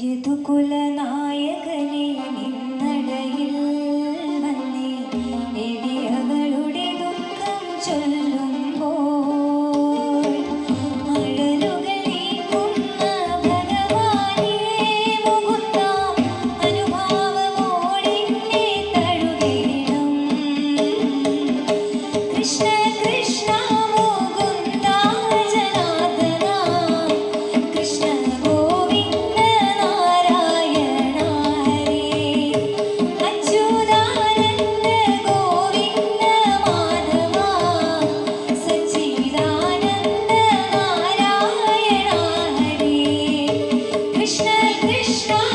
യദുകുലനായകനെ നിന്നടയിൽ Krishna Krishna.